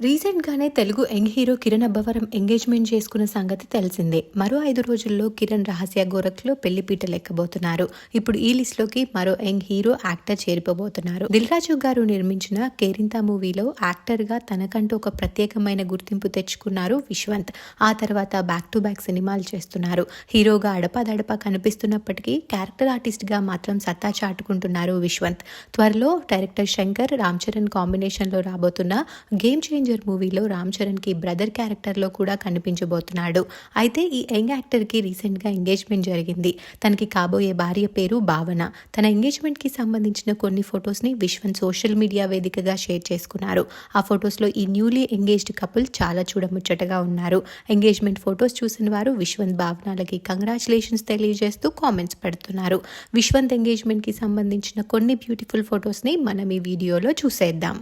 రీసెంట్గానే Telugu young hero Kiran Abbavaram engagement చేసుకున్న సంగతి తెలిసిందే. మరో ఐదు రోజుల్లో కిరణ్ రహస్య గోరఖ్లో పెళ్ళిపీట లెక్కబోతున్నారు. ఇప్పుడు ఈ లిస్ట్లోకి మరో యంగ్ హీరో యాక్టర్ చేరిపోబోతున్నారు. దిల్ రాజు గారు నిర్మించిన కేరింతా మూవీలో యాక్టర్గా తనకంటూ ఒక ప్రత్యేకమైన గుర్తింపు తెచ్చుకున్నారు విశ్వంత్. ఆ తర్వాత బ్యాక్ టు బ్యాక్ సినిమాలు చేస్తున్నారు. హీరోగా అడపాదడపా కనిపిస్తున్నప్పటికీ క్యారెక్టర్ ఆర్టిస్ట్గా మాత్రం సత్తా చాటుకుంటున్నారు విశ్వంత్. త్వరలో డైరెక్టర్ శంకర్ రామ్ చరణ్ కాంబినేషన్లో రాబోతున్న గేమ్ చేంజ్ చేంజర్ మూవీలో రామ్ చరణ్కి బ్రదర్ క్యారెక్టర్లో కూడా కనిపించబోతున్నాడు. అయితే ఈ యంగ్ యాక్టర్కి రీసెంట్గా ఎంగేజ్మెంట్ జరిగింది. తనకి కాబోయే భార్య పేరు భావన. తన ఎంగేజ్మెంట్కి సంబంధించిన కొన్ని ఫొటోస్ని విశ్వన్ సోషల్ మీడియా వేదికగా షేర్ చేసుకున్నారు. ఆ ఫొటోస్లో ఈ న్యూలీ ఎంగేజ్డ్ కపుల్ చాలా చూడముచ్చటగా ఉన్నారు. ఎంగేజ్మెంట్ ఫొటోస్ చూసిన వారు విశ్వంత్ భావనలకి కంగ్రాచులేషన్స్ తెలియజేస్తూ కామెంట్స్ పెడుతున్నారు. విశ్వంత్ ఎంగేజ్మెంట్కి సంబంధించిన కొన్ని బ్యూటిఫుల్ ఫొటోస్ని మనం ఈ వీడియోలో చూసేద్దాం.